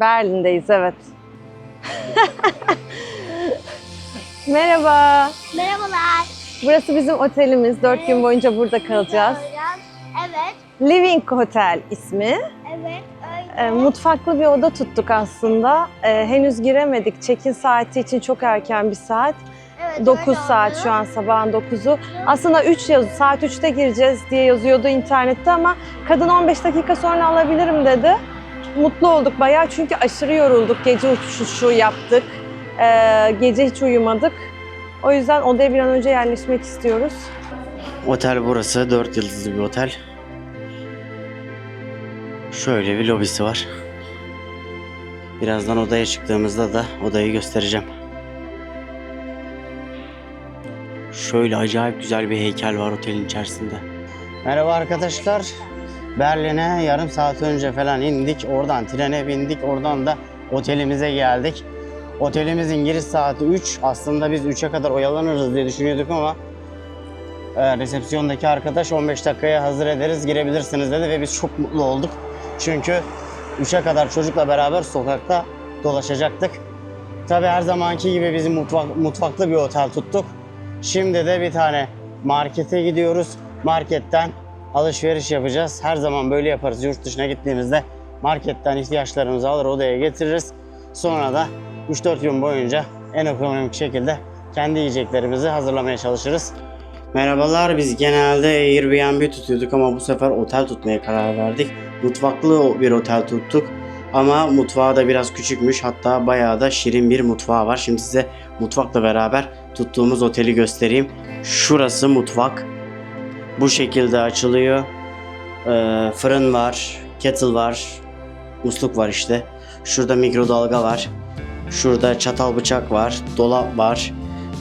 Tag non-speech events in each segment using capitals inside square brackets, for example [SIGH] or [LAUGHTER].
Berlin'deyiz evet. [LAUGHS] Merhaba. Merhabalar. Burası bizim otelimiz. Dört gün boyunca burada kalacağız. Evet, Living Hotel ismi. evet, öyle. mutfaklı bir oda tuttuk aslında. E, henüz giremedik. Check-in saati için çok erken bir saat. evet 9 öyle saat oldu. şu an sabahın 9'u. Aslında 3 yazıyor. Saat 3'te gireceğiz diye yazıyordu internette ama kadın 15 dakika sonra alabilirim dedi. Mutlu olduk bayağı çünkü aşırı yorulduk. Gece uçuşu yaptık. E, gece hiç uyumadık. O yüzden odaya bir an önce yerleşmek istiyoruz. Otel burası. 4 yıldızlı bir otel. Şöyle bir lobisi var. Birazdan odaya çıktığımızda da odayı göstereceğim. Şöyle acayip güzel bir heykel var otelin içerisinde. Merhaba arkadaşlar. Berlin'e yarım saat önce falan indik. Oradan trene bindik. Oradan da otelimize geldik. Otelimizin giriş saati 3. Aslında biz 3'e kadar oyalanırız diye düşünüyorduk ama e, resepsiyondaki arkadaş 15 dakikaya hazır ederiz girebilirsiniz dedi ve biz çok mutlu olduk. Çünkü 3'e kadar çocukla beraber sokakta dolaşacaktık. Tabi her zamanki gibi bizim mutfak, mutfaklı bir otel tuttuk. Şimdi de bir tane markete gidiyoruz. Marketten alışveriş yapacağız. Her zaman böyle yaparız. Yurt dışına gittiğimizde marketten ihtiyaçlarımızı alır odaya getiririz. Sonra da 3-4 gün boyunca en ekonomik şekilde kendi yiyeceklerimizi hazırlamaya çalışırız. Merhabalar, biz genelde Airbnb tutuyorduk ama bu sefer otel tutmaya karar verdik. Mutfaklı bir otel tuttuk ama mutfağı da biraz küçükmüş hatta bayağı da şirin bir mutfağı var. Şimdi size mutfakla beraber tuttuğumuz oteli göstereyim. Şurası mutfak. Bu şekilde açılıyor. Ee, fırın var, kettle var, musluk var işte. Şurada mikrodalga var. Şurada çatal bıçak var, dolap var.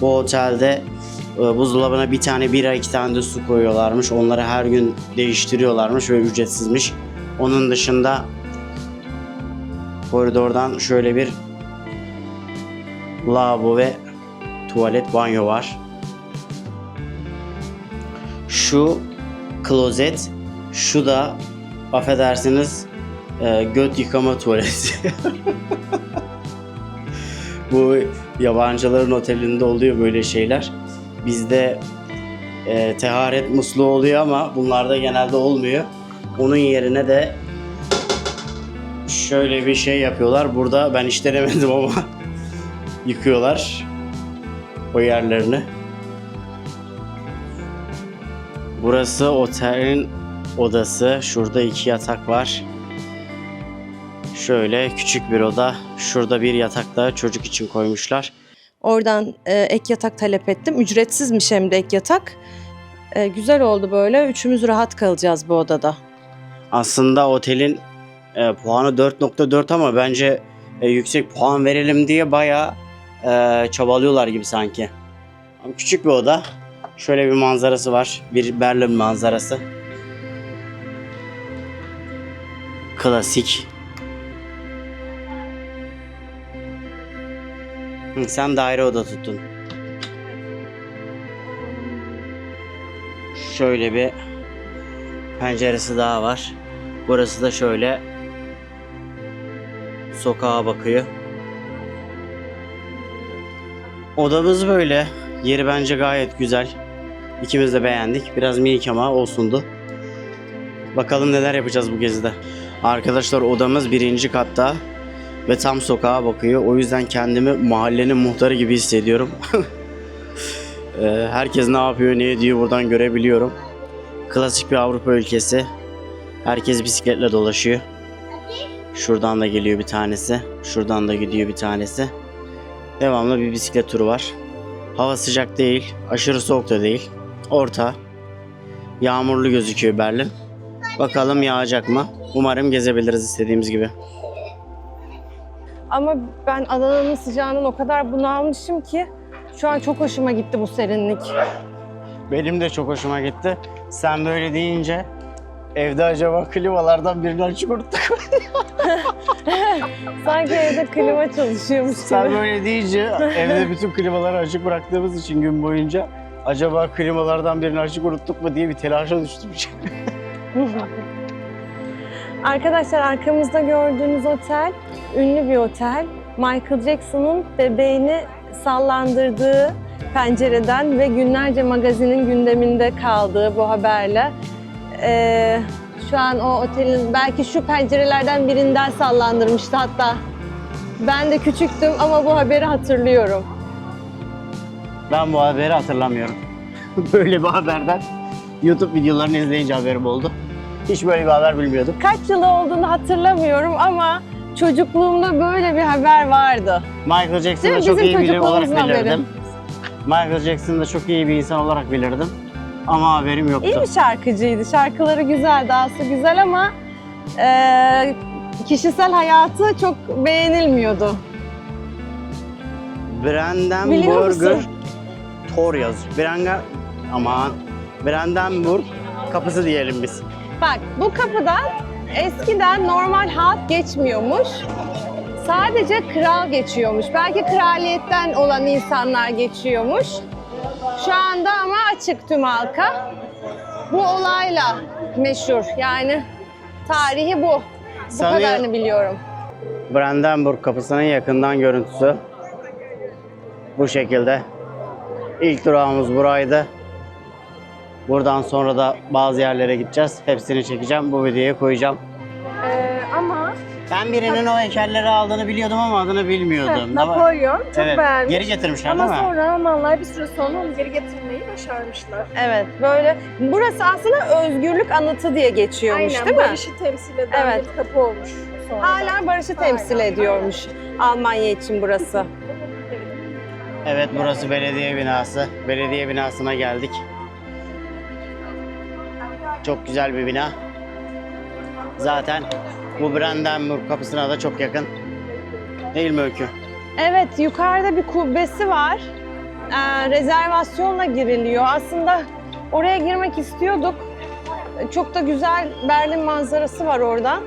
Bu otelde e, buzdolabına bir tane bira iki tane de su koyuyorlarmış. Onları her gün değiştiriyorlarmış ve ücretsizmiş. Onun dışında koridordan şöyle bir lavabo ve tuvalet banyo var. Şu klozet, şu da affedersiniz e, göt yıkama tuvaleti. [LAUGHS] Bu yabancıların otelinde oluyor böyle şeyler. Bizde e, teharet musluğu oluyor ama bunlarda genelde olmuyor. Onun yerine de şöyle bir şey yapıyorlar. Burada ben hiç denemedim ama [LAUGHS] yıkıyorlar o yerlerini. Burası otelin odası. Şurada iki yatak var. Şöyle küçük bir oda. Şurada bir yatak da çocuk için koymuşlar. Oradan e, ek yatak talep ettim. Ücretsizmiş hem de ek yatak. E, güzel oldu böyle. Üçümüz rahat kalacağız bu odada. Aslında otelin e, puanı 4.4 ama bence e, yüksek puan verelim diye bayağı e, çabalıyorlar gibi sanki. Ama küçük bir oda. Şöyle bir manzarası var. Bir Berlin manzarası. Klasik. Hı, sen daire oda tuttun. Şöyle bir penceresi daha var. Burası da şöyle sokağa bakıyor. Odamız böyle. Yeri bence gayet güzel. İkimiz de beğendik. Biraz minik ama olsundu. Bakalım neler yapacağız bu gezide. Arkadaşlar odamız birinci katta ve tam sokağa bakıyor. O yüzden kendimi mahallenin muhtarı gibi hissediyorum. [LAUGHS] Ee, Herkes ne yapıyor, ne ediyor buradan görebiliyorum. Klasik bir Avrupa ülkesi. Herkes bisikletle dolaşıyor. Şuradan da geliyor bir tanesi. Şuradan da gidiyor bir tanesi. Devamlı bir bisiklet turu var. Hava sıcak değil, aşırı soğuk da değil. Orta. Yağmurlu gözüküyor Berlin. Bakalım yağacak mı? Umarım gezebiliriz istediğimiz gibi. Ama ben Adana'nın sıcağının o kadar bunalmışım ki şu an çok hoşuma gitti bu serinlik. Benim de çok hoşuma gitti. Sen böyle deyince evde acaba klimalardan birini açıp unuttuk. [LAUGHS] Sanki evde klima çalışıyormuş Sen gibi. böyle deyince evde bütün klimaları açık bıraktığımız için gün boyunca acaba klimalardan birini açık unuttuk mu diye bir telaşa düştüm. [LAUGHS] Arkadaşlar arkamızda gördüğünüz otel ünlü bir otel. Michael Jackson'ın bebeğini sallandırdığı pencereden ve günlerce magazinin gündeminde kaldığı bu haberle ee, şu an o otelin belki şu pencerelerden birinden sallandırmıştı hatta. Ben de küçüktüm ama bu haberi hatırlıyorum. Ben bu haberi hatırlamıyorum. [LAUGHS] böyle bir haberden YouTube videolarını izleyince haberim oldu. Hiç böyle bir haber bilmiyordum. Kaç yılı olduğunu hatırlamıyorum ama çocukluğumda böyle bir haber vardı. Michael Jackson'ı çok iyi biri olarak çocukluğumuzun haberi. bilirdim. Michael Jackson'ı da çok iyi bir insan olarak bilirdim. Ama haberim yoktu. İyi bir şarkıcıydı. Şarkıları güzel, dansı güzel ama eee, kişisel hayatı çok beğenilmiyordu. Biliyor musun? Tor yazıyor. Branga... Aman. Brandenburg kapısı diyelim biz. Bak bu kapıdan eskiden normal halk geçmiyormuş. Sadece kral geçiyormuş. Belki kraliyetten olan insanlar geçiyormuş. Şu anda ama açık tüm halka. Bu olayla meşhur. Yani tarihi bu. Bu Sanıyor- kadarını biliyorum. Brandenburg kapısının yakından görüntüsü. Bu şekilde. İlk durağımız buraydı. Buradan sonra da bazı yerlere gideceğiz. Hepsini çekeceğim. Bu videoya koyacağım. Ee, ama Ben birinin o heykelleri aldığını biliyordum ama adını bilmiyordum. Napolyon çok Evet, beğenmiş. geri getirmişler Ama değil mi? sonra Almanlar bir süre sonra onu geri getirmeyi başarmışlar. Evet böyle. Burası aslında özgürlük anıtı diye geçiyormuş Aynen değil mi? barışı temsil eden Evet. bir kapı olmuş sonra. Hala barışı temsil ediyormuş Almanya için burası. [LAUGHS] Evet burası belediye binası. Belediye binasına geldik. Çok güzel bir bina. Zaten bu Brandenburg kapısına da çok yakın. Değil mi Öykü? Evet, yukarıda bir kubbesi var. Ee, rezervasyonla giriliyor. Aslında oraya girmek istiyorduk. Çok da güzel Berlin manzarası var oradan.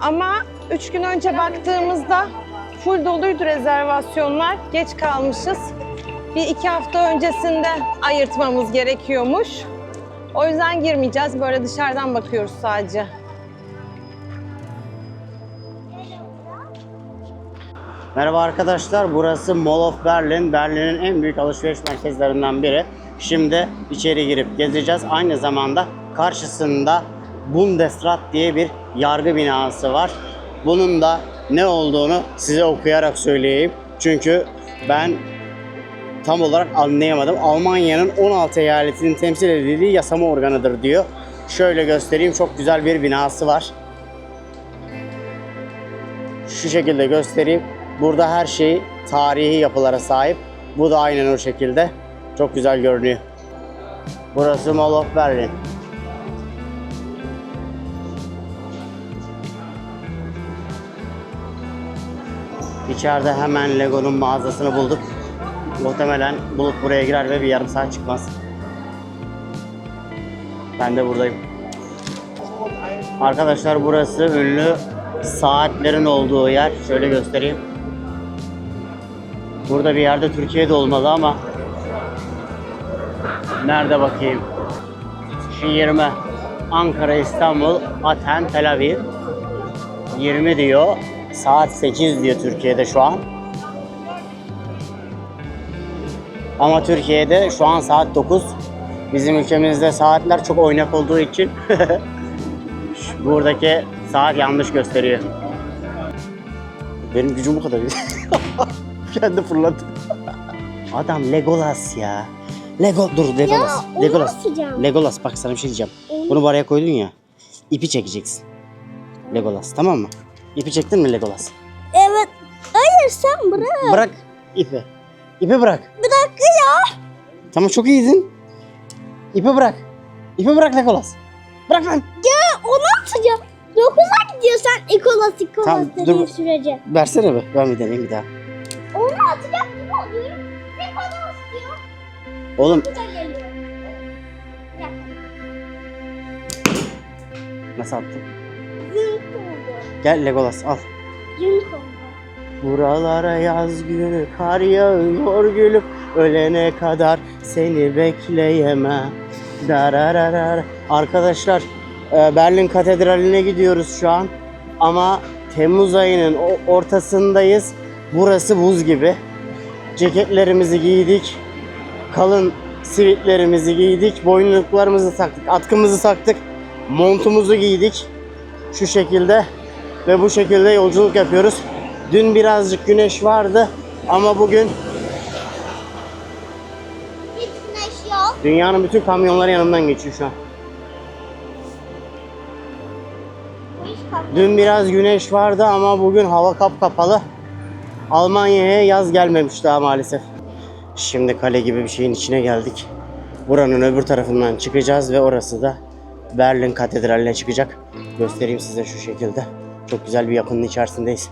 Ama üç gün önce baktığımızda full doluydu rezervasyonlar. Geç kalmışız. Bir iki hafta öncesinde ayırtmamız gerekiyormuş. O yüzden girmeyeceğiz. Böyle dışarıdan bakıyoruz sadece. Merhaba arkadaşlar. Burası Mall of Berlin. Berlin'in en büyük alışveriş merkezlerinden biri. Şimdi içeri girip gezeceğiz. Aynı zamanda karşısında Bundesrat diye bir yargı binası var. Bunun da ne olduğunu size okuyarak söyleyeyim. Çünkü ben tam olarak anlayamadım. Almanya'nın 16 eyaletinin temsil edildiği yasama organıdır diyor. Şöyle göstereyim. Çok güzel bir binası var. Şu şekilde göstereyim. Burada her şey tarihi yapılara sahip. Bu da aynen o şekilde. Çok güzel görünüyor. Burası Mall of Berlin. İçeride hemen Lego'nun mağazasını bulduk. Muhtemelen Bulut buraya girer ve bir yarım saat çıkmaz. Ben de buradayım. Arkadaşlar burası ünlü saatlerin olduğu yer. Şöyle göstereyim. Burada bir yerde Türkiye'de olmalı ama nerede bakayım? Şu 20. Ankara, İstanbul, Aten, Tel Aviv. 20 diyor. Saat 8 diyor Türkiye'de şu an. Ama Türkiye'de şu an saat 9. Bizim ülkemizde saatler çok oynak olduğu için [LAUGHS] buradaki saat yanlış gösteriyor. Benim gücüm bu kadar. [LAUGHS] Kendi fırladı. Adam Legolas ya. Lego dur Legolas. onu Legolas. Legolas bak sana bir şey diyeceğim. Bunu buraya koydun ya. İpi çekeceksin. Legolas tamam mı? İpi çektin mi Legolas? Evet. Hayır sen bırak. Bırak ipi. İpi bırak. Bir dakika ya. Tamam çok iyiydin. İpi bırak. İpi bırak Legolas. Bırak lan. Ya onu atacağım. Dokuza gidiyor sen ikolas ikolas Tamam, dediğin dur. sürece. Versene be. Ben bir deneyeyim bir daha. Onu atacak gibi oluyorum. Tek onu istiyor. Oğlum Bu da geliyor. Bir dakika. nasıl attın? Oldu. Gel Legolas al. Buralara yaz günü kar yağıyor gülüm Ölene kadar seni bekleyemem Darararar. Arkadaşlar Ee, Berlin Katedrali'ne gidiyoruz şu an. Ama Temmuz ayının ortasındayız. Burası buz gibi. Ceketlerimizi giydik. Kalın sivitlerimizi giydik. Boynluklarımızı taktık. Atkımızı taktık. Montumuzu giydik. Şu şekilde. Ve bu şekilde yolculuk yapıyoruz. Dün birazcık güneş vardı. Ama bugün güneş yok. dünyanın bütün kamyonları yanımdan geçiyor şu an. Dün biraz güneş vardı ama bugün hava kap kapalı. Almanya'ya yaz gelmemiş daha maalesef. Şimdi kale gibi bir şeyin içine geldik. Buranın öbür tarafından çıkacağız ve orası da Berlin Katedrali'ne çıkacak. Göstereyim size şu şekilde. Çok güzel bir yapının içerisindeyiz.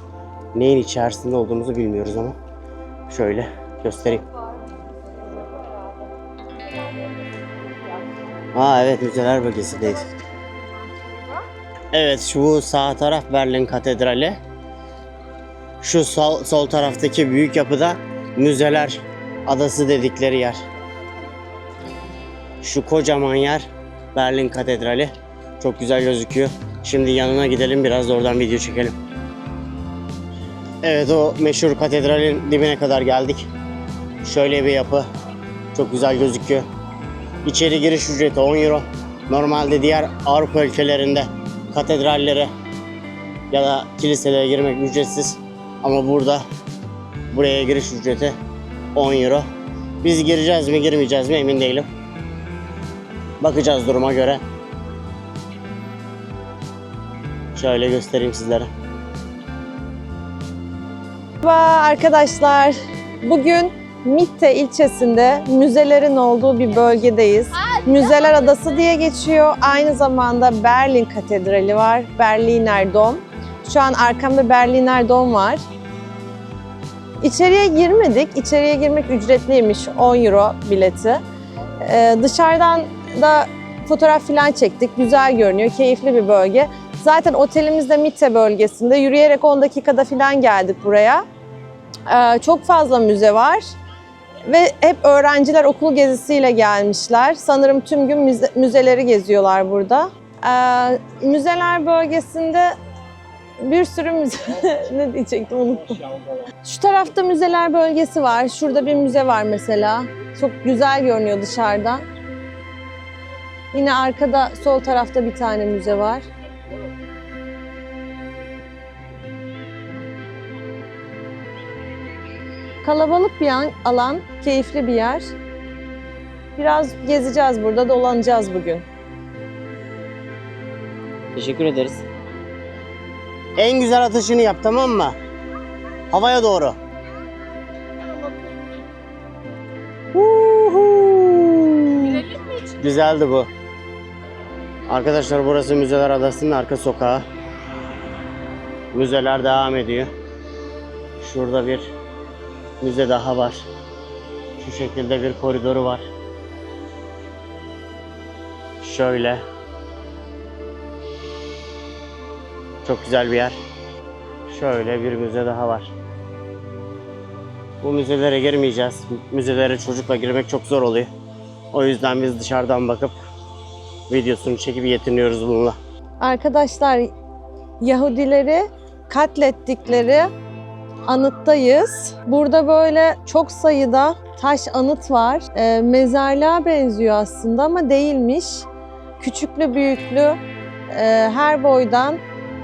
Neyin içerisinde olduğumuzu bilmiyoruz ama. Şöyle göstereyim. Aa evet müzeler bölgesindeyiz. Evet şu sağ taraf Berlin Katedrali. Şu sol, sol taraftaki büyük yapıda müzeler adası dedikleri yer. Şu kocaman yer Berlin Katedrali. Çok güzel gözüküyor. Şimdi yanına gidelim biraz da oradan video çekelim. Evet o meşhur katedralin dibine kadar geldik. Şöyle bir yapı. Çok güzel gözüküyor. İçeri giriş ücreti 10 euro. Normalde diğer Avrupa ülkelerinde katedrallere ya da kiliselere girmek ücretsiz. Ama burada buraya giriş ücreti 10 euro. Biz gireceğiz mi girmeyeceğiz mi emin değilim. Bakacağız duruma göre. Şöyle göstereyim sizlere. Merhaba arkadaşlar. Bugün Mitte ilçesinde müzelerin olduğu bir bölgedeyiz. Müzeler Adası diye geçiyor. Aynı zamanda Berlin Katedrali var. Berliner Dom. Şu an arkamda Berliner Dom var. İçeriye girmedik. İçeriye girmek ücretliymiş 10 euro bileti. Ee, dışarıdan da fotoğraf falan çektik. Güzel görünüyor. Keyifli bir bölge. Zaten otelimiz de Mitte bölgesinde. Yürüyerek 10 dakikada falan geldik buraya. Ee, çok fazla müze var. Ve hep öğrenciler okul gezisiyle gelmişler. Sanırım tüm gün müze- müzeleri geziyorlar burada. Ee, müzeler bölgesinde bir sürü müze... [LAUGHS] ne diyecektim unuttum. Şu tarafta müzeler bölgesi var. Şurada bir müze var mesela. Çok güzel görünüyor dışarıdan. Yine arkada sol tarafta bir tane müze var. Kalabalık bir an- alan, keyifli bir yer. Biraz gezeceğiz burada, dolanacağız bugün. Teşekkür ederiz. En güzel atışını yap tamam mı? Havaya doğru. Güzeldi bu. Arkadaşlar burası Müzeler Adası'nın arka sokağı. Müzeler devam ediyor. Şurada bir müze daha var. Şu şekilde bir koridoru var. Şöyle. Çok güzel bir yer. Şöyle bir müze daha var. Bu müzelere girmeyeceğiz. Müzelere çocukla girmek çok zor oluyor. O yüzden biz dışarıdan bakıp videosunu çekip yetiniyoruz bununla. Arkadaşlar Yahudileri katlettikleri anıttayız. Burada böyle çok sayıda taş anıt var. Ee, mezarlığa benziyor aslında ama değilmiş. Küçüklü büyüklü e, her boydan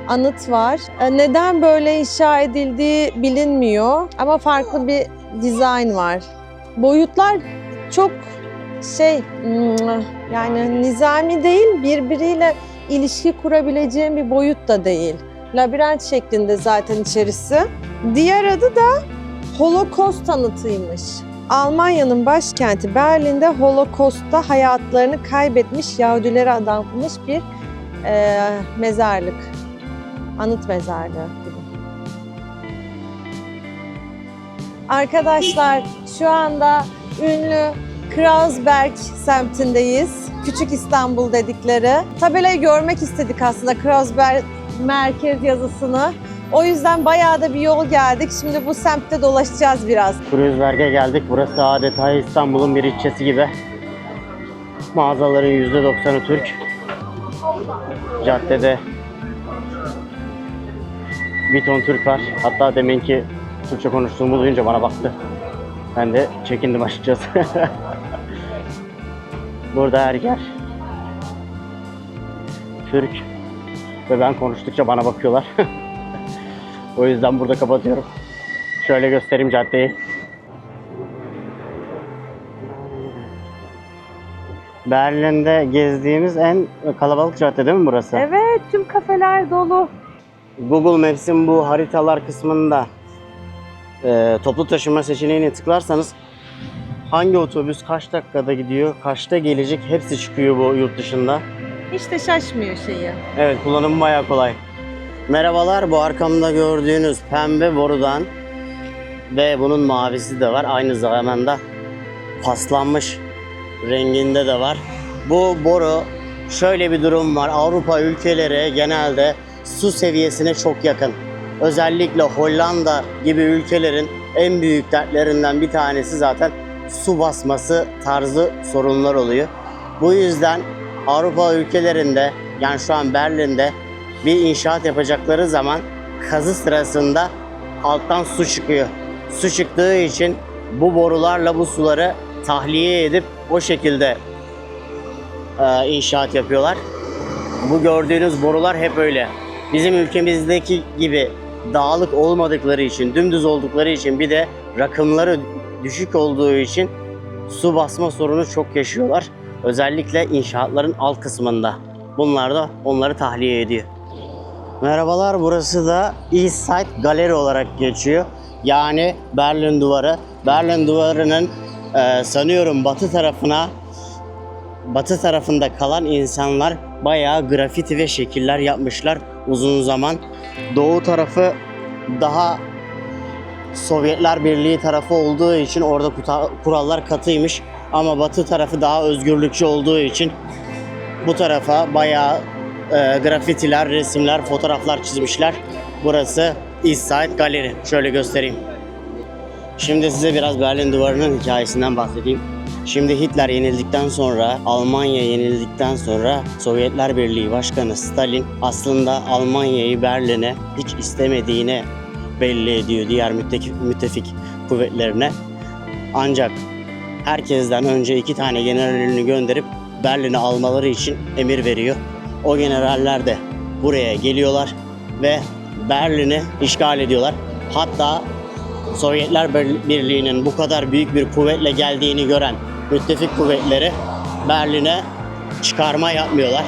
anıt var. E, neden böyle inşa edildiği bilinmiyor ama farklı bir dizayn var. Boyutlar çok şey yani nizami değil birbiriyle ilişki kurabileceğim bir boyut da değil. Labirent şeklinde zaten içerisi. Diğer adı da Holocaust anıtıymış. Almanya'nın başkenti Berlin'de Holocaust'ta hayatlarını kaybetmiş Yahudilere adanmış bir e, mezarlık. Anıt mezarlığı gibi. Arkadaşlar şu anda ünlü Kreuzberg semtindeyiz. Küçük İstanbul dedikleri. Tabelayı görmek istedik aslında Kreuzberg merkez yazısını. O yüzden bayağı da bir yol geldik. Şimdi bu semtte dolaşacağız biraz. Kreuzberg'e geldik. Burası adeta İstanbul'un bir ilçesi gibi. Mağazaların %90'ı Türk. Caddede bir ton Türk var. Hatta deminki Türkçe konuştuğumu duyunca bana baktı. Ben de çekindim açıkçası. [LAUGHS] Burada her yer Türk ve ben konuştukça bana bakıyorlar. [LAUGHS] o yüzden burada kapatıyorum. Şöyle göstereyim caddeyi. Berlin'de gezdiğimiz en kalabalık cadde değil mi burası? Evet tüm kafeler dolu. Google Maps'in bu haritalar kısmında e, toplu taşıma seçeneğini tıklarsanız hangi otobüs kaç dakikada gidiyor, kaçta gelecek hepsi çıkıyor bu yurt dışında. Hiç de şaşmıyor şeyi. Evet kullanımı bayağı kolay. Merhabalar bu arkamda gördüğünüz pembe borudan ve bunun mavisi de var. Aynı zamanda paslanmış renginde de var. Bu boru şöyle bir durum var. Avrupa ülkeleri genelde su seviyesine çok yakın. Özellikle Hollanda gibi ülkelerin en büyük dertlerinden bir tanesi zaten su basması tarzı sorunlar oluyor. Bu yüzden Avrupa ülkelerinde yani şu an Berlin'de bir inşaat yapacakları zaman kazı sırasında alttan su çıkıyor. Su çıktığı için bu borularla bu suları tahliye edip o şekilde e, inşaat yapıyorlar. Bu gördüğünüz borular hep öyle. Bizim ülkemizdeki gibi dağlık olmadıkları için, dümdüz oldukları için bir de rakımları düşük olduğu için su basma sorunu çok yaşıyorlar. Özellikle inşaatların alt kısmında. Bunlar da onları tahliye ediyor. Merhabalar, burası da East Side Galeri olarak geçiyor. Yani Berlin Duvarı. Berlin Duvarı'nın e, sanıyorum batı tarafına batı tarafında kalan insanlar bayağı grafiti ve şekiller yapmışlar uzun zaman. Doğu tarafı daha Sovyetler Birliği tarafı olduğu için orada kurallar katıymış. Ama batı tarafı daha özgürlükçü olduğu için bu tarafa bayağı e, grafitiler, resimler, fotoğraflar çizmişler. Burası East Side Galeri. Şöyle göstereyim. Şimdi size biraz Berlin Duvarı'nın hikayesinden bahsedeyim. Şimdi Hitler yenildikten sonra, Almanya yenildikten sonra Sovyetler Birliği Başkanı Stalin aslında Almanya'yı Berlin'e hiç istemediğini belli ediyor diğer müttefik, kuvvetlerine. Ancak herkesten önce iki tane generalini gönderip Berlin'i almaları için emir veriyor. O generaller de buraya geliyorlar ve Berlin'i işgal ediyorlar. Hatta Sovyetler Bir- Birliği'nin bu kadar büyük bir kuvvetle geldiğini gören müttefik kuvvetleri Berlin'e çıkarma yapmıyorlar.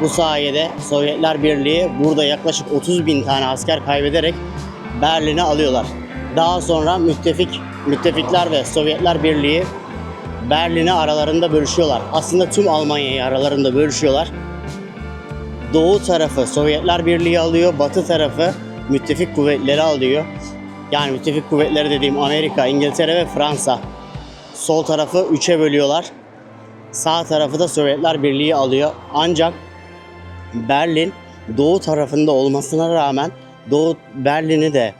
Bu sayede Sovyetler Birliği burada yaklaşık 30 bin tane asker kaybederek Berlin'i alıyorlar. Daha sonra müttefik müttefikler ve Sovyetler Birliği Berlin'i aralarında bölüşüyorlar. Aslında tüm Almanya'yı aralarında bölüşüyorlar. Doğu tarafı Sovyetler Birliği alıyor, batı tarafı müttefik kuvvetleri alıyor. Yani müttefik kuvvetleri dediğim Amerika, İngiltere ve Fransa. Sol tarafı üçe bölüyorlar. Sağ tarafı da Sovyetler Birliği alıyor. Ancak Berlin doğu tarafında olmasına rağmen Doğu Berlin'i de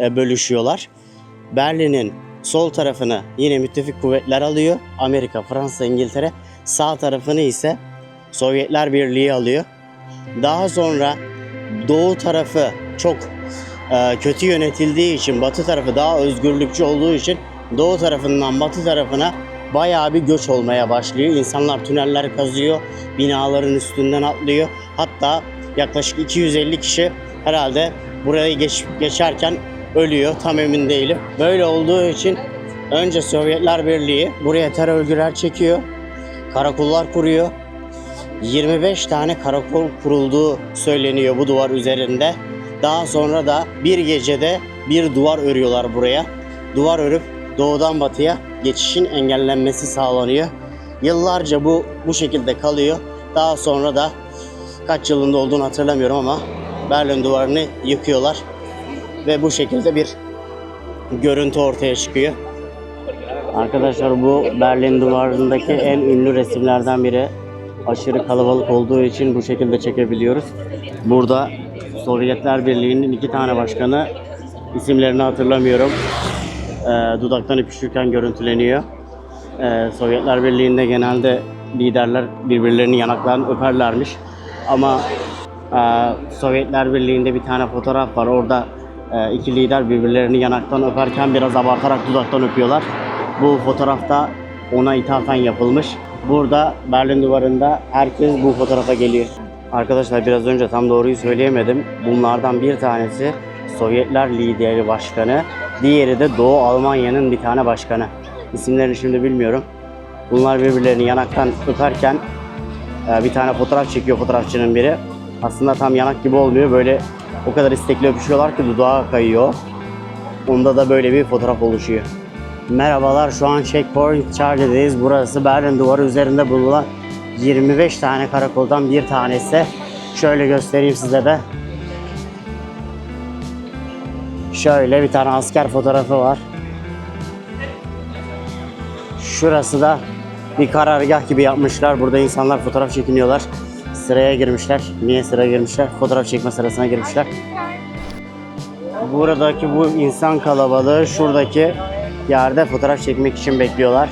e, bölüşüyorlar. Berlin'in sol tarafını yine müttefik kuvvetler alıyor. Amerika, Fransa, İngiltere. Sağ tarafını ise Sovyetler Birliği alıyor. Daha sonra doğu tarafı çok e, kötü yönetildiği için batı tarafı daha özgürlükçü olduğu için doğu tarafından batı tarafına bayağı bir göç olmaya başlıyor. İnsanlar tüneller kazıyor, binaların üstünden atlıyor. Hatta yaklaşık 250 kişi herhalde buraya geç, geçerken ölüyor. Tam emin değilim. Böyle olduğu için önce Sovyetler Birliği buraya terör örgüler çekiyor. Karakollar kuruyor. 25 tane karakol kurulduğu söyleniyor bu duvar üzerinde. Daha sonra da bir gecede bir duvar örüyorlar buraya. Duvar örüp doğudan batıya geçişin engellenmesi sağlanıyor. Yıllarca bu bu şekilde kalıyor. Daha sonra da kaç yılında olduğunu hatırlamıyorum ama Berlin duvarını yıkıyorlar ve bu şekilde bir görüntü ortaya çıkıyor. Arkadaşlar bu Berlin duvarındaki en ünlü resimlerden biri. Aşırı kalabalık olduğu için bu şekilde çekebiliyoruz. Burada Sovyetler Birliği'nin iki tane başkanı isimlerini hatırlamıyorum. Ee, dudaktan öpüşürken görüntüleniyor. Ee, Sovyetler Birliği'nde genelde liderler birbirlerinin yanaklarını öperlermiş. Ama e, Sovyetler Birliği'nde bir tane fotoğraf var. Orada e, iki lider birbirlerini yanaktan öperken biraz abartarak dudaktan öpüyorlar. Bu fotoğrafta ona ithafen yapılmış. Burada Berlin duvarında herkes bu fotoğrafa geliyor. Arkadaşlar biraz önce tam doğruyu söyleyemedim. Bunlardan bir tanesi Sovyetler lideri başkanı, diğeri de Doğu Almanya'nın bir tane başkanı. İsimlerini şimdi bilmiyorum. Bunlar birbirlerini yanaktan öperken e, bir tane fotoğraf çekiyor fotoğrafçının biri. Aslında tam yanak gibi olmuyor. Böyle o kadar istekli öpüşüyorlar ki dudağa kayıyor. Onda da böyle bir fotoğraf oluşuyor. Merhabalar şu an Checkpoint Charlie'deyiz. Burası Berlin duvarı üzerinde bulunan 25 tane karakoldan bir tanesi. Şöyle göstereyim size de. Şöyle bir tane asker fotoğrafı var. Şurası da bir karargah gibi yapmışlar. Burada insanlar fotoğraf çekiniyorlar. Sıraya girmişler. Niye sıraya girmişler? Fotoğraf çekme sırasına girmişler. Buradaki bu insan kalabalığı şuradaki yerde fotoğraf çekmek için bekliyorlar.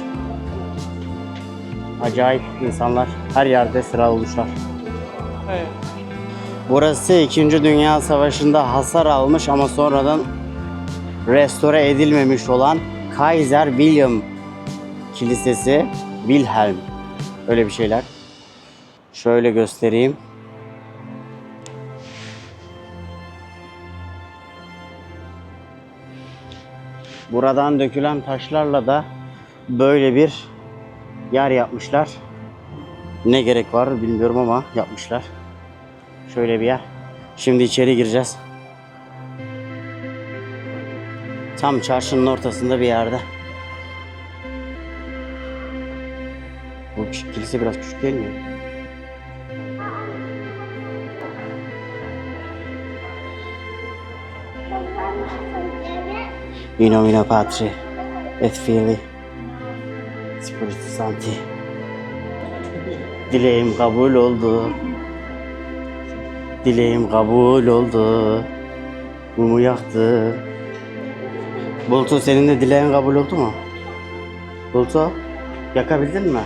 Acayip insanlar her yerde sıra olmuşlar. Burası 2. Dünya Savaşı'nda hasar almış ama sonradan restore edilmemiş olan Kaiser William Kilisesi Wilhelm. Öyle bir şeyler. Şöyle göstereyim. Buradan dökülen taşlarla da böyle bir yer yapmışlar. Ne gerek var bilmiyorum ama yapmışlar. Şöyle bir yer. Şimdi içeri gireceğiz. Tam çarşının ortasında bir yerde. Bu kilise biraz küçük değil mi? In nomine Patri et Filii Spiritus Sancti. Dileğim kabul oldu. Dileğim kabul oldu. Mumu yaktı. Bultu senin de dileğin kabul oldu mu? Bultu yakabildin mi?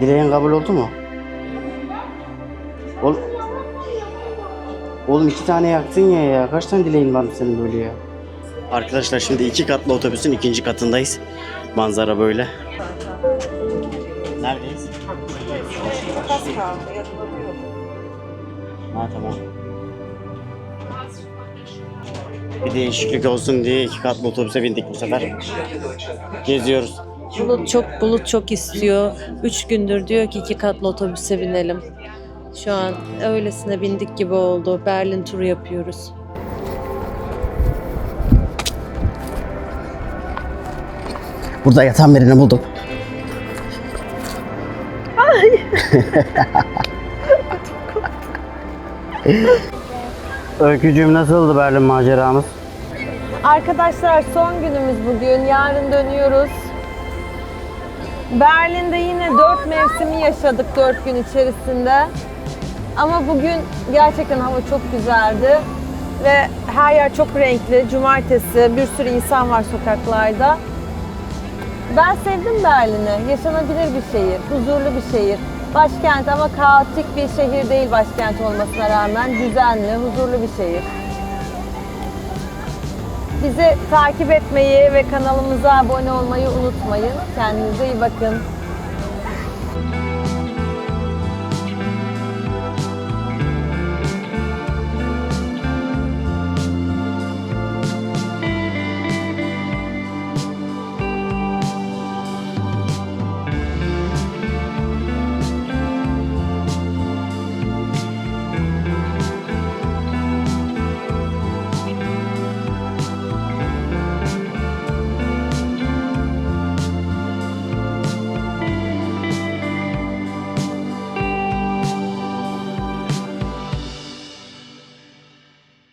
Dileğin kabul oldu mu? Ol Oğlum iki tane yaktın ya ya. Kaç tane dileğin var senin böyle ya? Arkadaşlar şimdi iki katlı otobüsün ikinci katındayız. Manzara böyle. Neredeyiz? Ha tamam. Bir değişiklik olsun diye iki katlı otobüse bindik bu sefer. Geziyoruz. Bulut çok bulut çok istiyor. Üç gündür diyor ki iki katlı otobüse binelim. Şu an öylesine bindik gibi oldu. Berlin turu yapıyoruz. Burada yatan birini buldum. Öykücüğüm nasıldı Berlin maceramız? Arkadaşlar son günümüz bugün. Yarın dönüyoruz. Berlin'de yine dört mevsimi yaşadık dört gün içerisinde. Ama bugün gerçekten hava çok güzeldi. Ve her yer çok renkli. Cumartesi bir sürü insan var sokaklarda. Ben sevdim Berlin'i. Yaşanabilir bir şehir, huzurlu bir şehir. Başkent ama kaotik bir şehir değil başkent olmasına rağmen. Düzenli, huzurlu bir şehir. Bizi takip etmeyi ve kanalımıza abone olmayı unutmayın. Kendinize iyi bakın.